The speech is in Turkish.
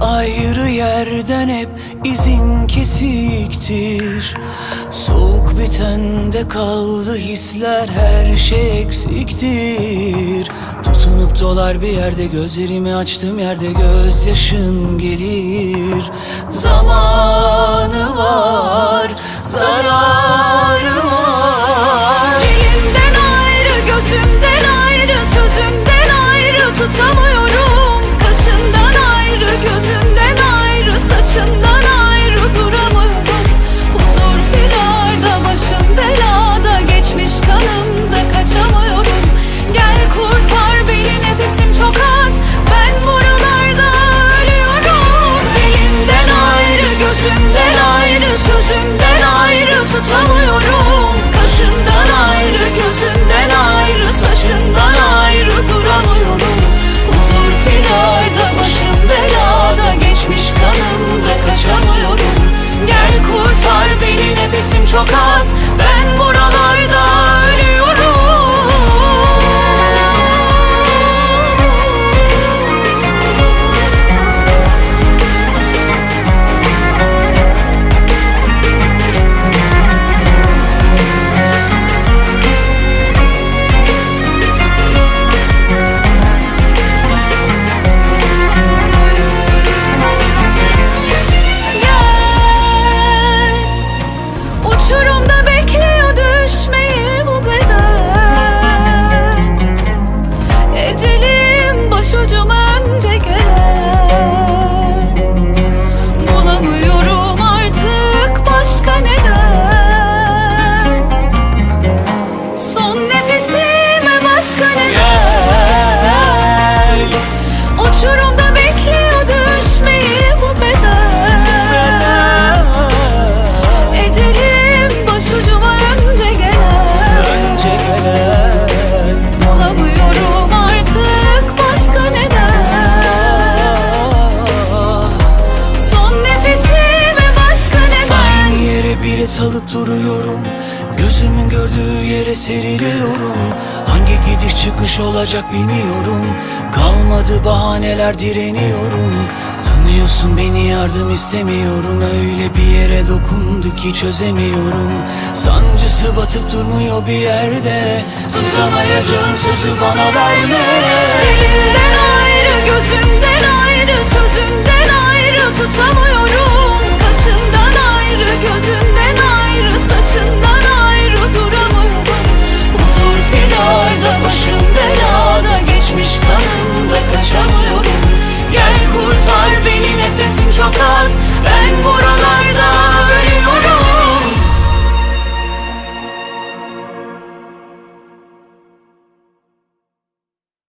ayrı yerden hep izin kesiktir. Soğuk bitende kaldı hisler her şey eksiktir. Tutunup dolar bir yerde gözlerimi açtım yerde gözyaşım gelir. Zamanı var gözümden ayrı, sözümden ayrı tutamıyorum. Yere bilet alıp duruyorum. Gözümün gördüğü yere seriliyorum. Hangi gidiş çıkış olacak bilmiyorum. Kalmadı bahaneler direniyorum. Tanıyorsun beni yardım istemiyorum. Öyle bir yere dokundu ki çözemiyorum. Sancısı batıp durmuyor bir yerde. Tutamayacağın sözü bana verme. Elimden